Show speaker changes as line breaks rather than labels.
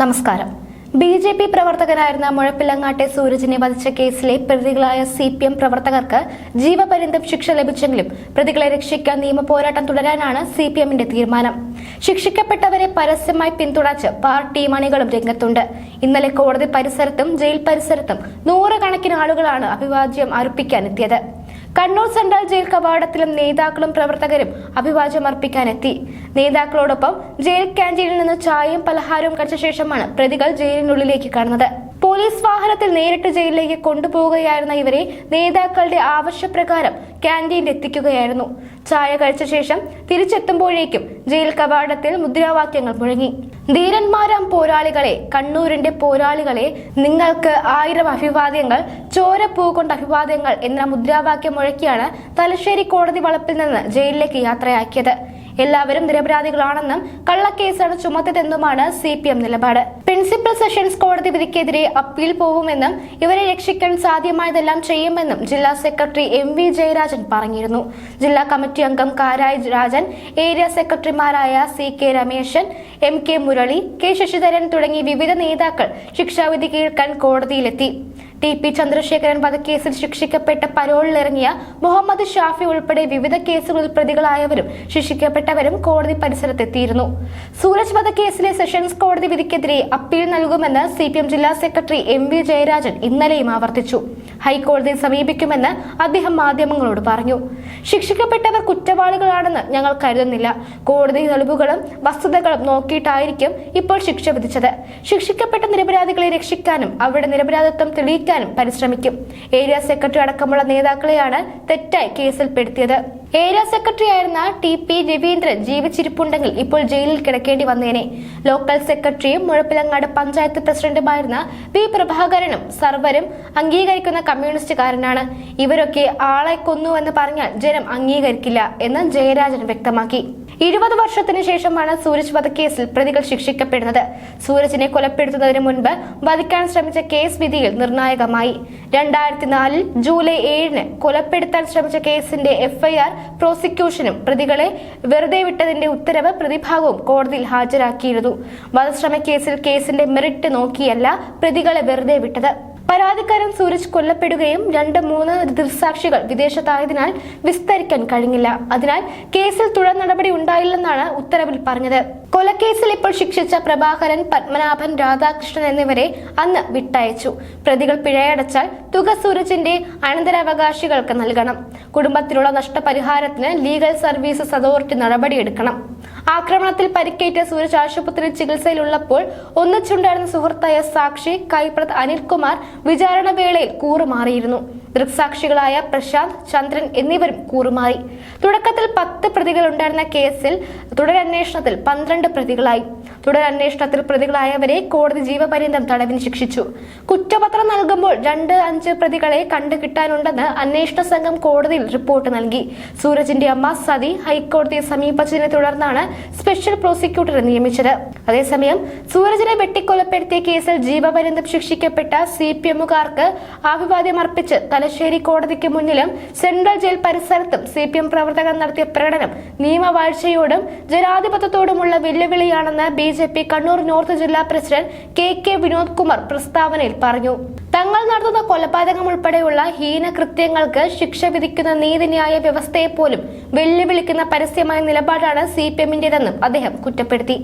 നമസ്കാരം. B J P പ്രവർത്തകനായിരുന്ന മുഴപ്പിലങ്ങാട്ടെ സൂരജിനെ വധിച്ച കേസിലെ പ്രതികളായ സി പി എം പ്രവർത്തകർക്ക് ജീവപര്യന്തം ശിക്ഷ ലഭിച്ചെങ്കിലും പ്രതികളെ രക്ഷിക്കാൻ നിയമ പോരാട്ടം തുടരാനാണ് സി പി എമ്മിന്റെ തീരുമാനം. ശിക്ഷിക്കപ്പെട്ടവരെ പരസ്യമായി പിന്തുണച്ച് പാർട്ടി മണികളും രംഗത്തുണ്ട്. ഇന്നലെ കോടതി പരിസരത്തും ജയിൽ പരിസരത്തും നൂറുകണക്കിന് ആളുകളാണ് അഭിവാദ്യം അർപ്പിക്കാനെത്തിയത്. കണ്ണൂർ സെൻട്രൽ ജയിൽ കവാടത്തിലും നേതാക്കളും പ്രവർത്തകരും അഭിവാചം അർപ്പിക്കാനെത്തി നേതാക്കളോടൊപ്പം ജയിൽ ക്യാന്റീനിൽ നിന്ന് ചായയും പലഹാരവും കഴിച്ച ശേഷമാണ് പ്രതികൾ ജയിലിനുള്ളിലേക്ക് കടന്നത്. പോലീസ് വാഹനത്തിൽ നേരിട്ട് ജയിലിലേക്ക് കൊണ്ടുപോവുകയായിരുന്ന ഇവരെ നേതാക്കളുടെ ആവശ്യപ്രകാരം ക്യാന്റീനിൽ എത്തിക്കുകയായിരുന്നു. ചായ കഴിച്ച ശേഷം തിരിച്ചെത്തുമ്പോഴേക്കും ജയിൽ കവാടത്തിൽ മുദ്രാവാക്യങ്ങൾ മുഴങ്ങി. ധീരന്മാരാം പോരാളികളെ കണ്ണൂരിന്റെ പോരാളികളെ നിങ്ങൾക്ക് ആയിരം അഭിവാദ്യങ്ങൾ ചോരപ്പൂ കൊണ്ട് അഭിവാദ്യങ്ങൾ എന്ന മുദ്രാവാക്യം മുഴക്കിയാണ് തലശ്ശേരി കോടതി വളപ്പിൽ നിന്ന് ജയിലിലേക്ക് യാത്രയാക്കിയത്. എല്ലാവരും നിരപരാധികളാണെന്നും കള്ളക്കേസാണ് ചുമത്തതെന്നുമാണ് സി പി എം നിലപാട്. പ്രിൻസിപ്പൽ സെഷൻസ് കോടതി വിധിക്കെതിരെ അപ്പീൽ പോകുമെന്നും ഇവരെ രക്ഷിക്കാൻ സാധ്യമായതെല്ലാം ചെയ്യുമെന്നും ജില്ലാ സെക്രട്ടറി എം വി ജയരാജൻ പറഞ്ഞിരുന്നു. ജില്ലാ കമ്മിറ്റി അംഗം കാരായ് രാജൻ ഏരിയ സെക്രട്ടറിമാരായ C K Rameshan M K Murali K Sasidharan തുടങ്ങി വിവിധ നേതാക്കൾ ശിക്ഷാവിധി കേൾക്കാൻ കോടതിയിലെത്തി. ടി പി ചന്ദ്രശേഖരൻ വധക്കേസിൽ ശിക്ഷിക്കപ്പെട്ട പരോളിലിറങ്ങിയ മുഹമ്മദ് ഷാഫി ഉൾപ്പെടെ വിവിധ കേസുകളിൽ പ്രതികളായവരും ശിക്ഷിക്കപ്പെട്ടവരും കോടതി പരിസരത്തെത്തിയിരുന്നു. സൂരജ് വധക്കേസിലെ സെഷൻസ് കോടതി വിധിക്കെതിരെ അപ്പീൽ നൽകുമെന്ന് സി ജില്ലാ സെക്രട്ടറി എം വി ജയരാജൻ ഇന്നലെയും ആവർത്തിച്ചു. ഹൈക്കോടതിയെ സമീപിക്കുമെന്ന് അദ്ദേഹം മാധ്യമങ്ങളോട് പറഞ്ഞു. ശിക്ഷിക്കപ്പെട്ടവർ കുറ്റവാളികളാണെന്ന് ഞങ്ങൾ കരുതുന്നില്ല. കോടതി തെളിവുകളും വസ്തുതകളും നോക്കിയിട്ടായിരിക്കും ഇപ്പോൾ ശിക്ഷ വിധിച്ചത്. ശിക്ഷിക്കപ്പെട്ട നിരപരാധികളെ രക്ഷിക്കാനും അവരുടെ നിരപരാധിത്വം തെളിയിക്കാനും പരിശ്രമിക്കും. ഏരിയ സെക്രട്ടറി അടക്കമുള്ള നേതാക്കളെയാണ് തെറ്റായി കേസിൽപ്പെടുത്തിയത്. ഏരിയ സെക്രട്ടറി ആയിരുന്ന ടി പി രവീന്ദ്രൻ ജീവിച്ചിരിപ്പുണ്ടെങ്കിൽ ഇപ്പോൾ ജയിലിൽ കിടക്കേണ്ടി വന്നേനെ. ലോക്കൽ സെക്രട്ടറിയും മുഴപ്പിലങ്ങാട് പഞ്ചായത്ത് പ്രസിഡന്റുമായിരുന്ന വി പ്രഭാകരനും സർവരും അംഗീകരിക്കുന്ന കമ്മ്യൂണിസ്റ്റുകാരനാണ്. ഇവരൊക്കെ ആളെ കൊന്നുവെന്ന് പറഞ്ഞാൽ ജനം അംഗീകരിക്കില്ല എന്ന് ജയരാജൻ വ്യക്തമാക്കി. ഇരുപത് വർഷത്തിനു ശേഷമാണ് സൂരജ് വധക്കേസിൽ പ്രതികൾ ശിക്ഷിക്കപ്പെടുന്നത്. സൂരജിനെ കൊലപ്പെടുത്തുന്നതിന് മുൻപ് വധിക്കാൻ ശ്രമിച്ച കേസ് വിധിയിൽ നിർണായകമായി. രണ്ടായിരത്തി നാലിൽ ജൂലൈ ഏഴിന് കൊലപ്പെടുത്താൻ ശ്രമിച്ച കേസിന്റെ എഫ്ഐആർ പ്രോസിക്യൂഷനും പ്രതികളെ വെറുതെ വിട്ടതിന്റെ ഉത്തരവ് പ്രതിഭാഗവും കോടതിയിൽ ഹാജരാക്കിയിരുന്നു. വധശ്രമ കേസിൽ കേസിന്റെ മെറിറ്റ് നോക്കിയല്ല പ്രതികളെ വെറുതെ വിട്ടത്. പരാതിക്കാരൻ സൂരജ് കൊല്ലപ്പെടുകയും രണ്ട് മൂന്ന് ദൃക്സാക്ഷികൾ വിദേശത്തായതിനാൽ വിസ്തരിക്കാൻ കഴിഞ്ഞില്ല. അതിനാൽ കേസിൽ തുടർ നടപടി ഉണ്ടായില്ലെന്നാണ് ഉത്തരവിൽ പറഞ്ഞത്. കൊലക്കേസിൽ ഇപ്പോൾ ശിക്ഷിച്ച പ്രഭാകരൻ പത്മനാഭൻ രാധാകൃഷ്ണൻ എന്നിവരെ അന്ന് വിട്ടയച്ചു. പ്രതികൾ പിഴയടച്ചാൽ തുക സൂരജിന്റെ അനന്തരാവകാശികൾക്ക് നൽകണം. കുടുംബത്തിലുള്ള നഷ്ടപരിഹാരത്തിന് ലീഗൽ സർവീസസ് അതോറിറ്റി നടപടിയെടുക്കണം. ആക്രമണത്തിൽ പരിക്കേറ്റ സൂരജ് ആശുപത്രിയിൽ ചികിത്സയിലുള്ളപ്പോൾ ഒന്നിച്ചുണ്ടായിരുന്ന സുഹൃത്തായ സാക്ഷി കൈപ്രത് അനിൽകുമാർ വിചാരണ വേളയിൽ കൂറുമാറിയിരുന്നു. ദൃക്സാക്ഷികളായ പ്രശാന്ത് ചന്ദ്രൻ എന്നിവരും കൂറുമാറി. തുടക്കത്തിൽ പത്ത് പ്രതികൾ ഉണ്ടായിരുന്ന കേസിൽ തുടരന്വേഷണത്തിൽ പന്ത്രണ്ട് പ്രതികളായി. തുടരന്വേഷണത്തിൽ പ്രതികളായവരെ കോടതി ജീവപര്യന്തം തടവിന് ശിക്ഷിച്ചു. കുറ്റപത്രം നൽകുമ്പോൾ രണ്ട് അഞ്ച് പ്രതികളെ കണ്ടുകിട്ടാനുണ്ടെന്ന് അന്വേഷണ സംഘം കോടതിയിൽ റിപ്പോർട്ട് നൽകി. സൂരജിന്റെ അമ്മ സതി ഹൈക്കോടതിയെ സമീപിച്ചതിനെ തുടർന്നാണ് സ്പെഷ്യൽ പ്രോസിക്യൂട്ടറെ നിയമിച്ചത്. അതേസമയം സൂരജിനെ വെട്ടിക്കൊലപ്പെടുത്തിയ കേസിൽ ജീവപര്യന്തം ശിക്ഷിക്കപ്പെട്ട സി പി എമ്മുകാർക്ക് അഭിവാദ്യം അർപ്പിച്ച് തലശ്ശേരി കോടതിക്ക് മുന്നിലും സെൻട്രൽ ജയിൽ പരിസരത്തും സി പി എം പ്രവർത്തകർ നടത്തിയ പ്രകടനം നിയമവാഴ്ചയോടും ജനാധിപത്യത്തോടുമുള്ള വെല്ലുവിളിയാണെന്ന് B J P Kannur north ജില്ലാ president K K Vinod Kumar പ്രസ്താവനയിൽ പറഞ്ഞു. തങ്ങൾ നടത്തുന്ന കൊലപാതകം ഉൾപ്പെടെയുള്ള ഹീനകൃത്യങ്ങൾക്ക് ശിക്ഷ വിധിക്കുന്ന നീതിന്യായ വ്യവസ്ഥയെ പോലും വെല്ലുവിളിക്കുന്ന പരസ്യമായ നിലപാടാണ് സി പി എമ്മിന്റേതെന്നും അദ്ദേഹം കുറ്റപ്പെടുത്തി.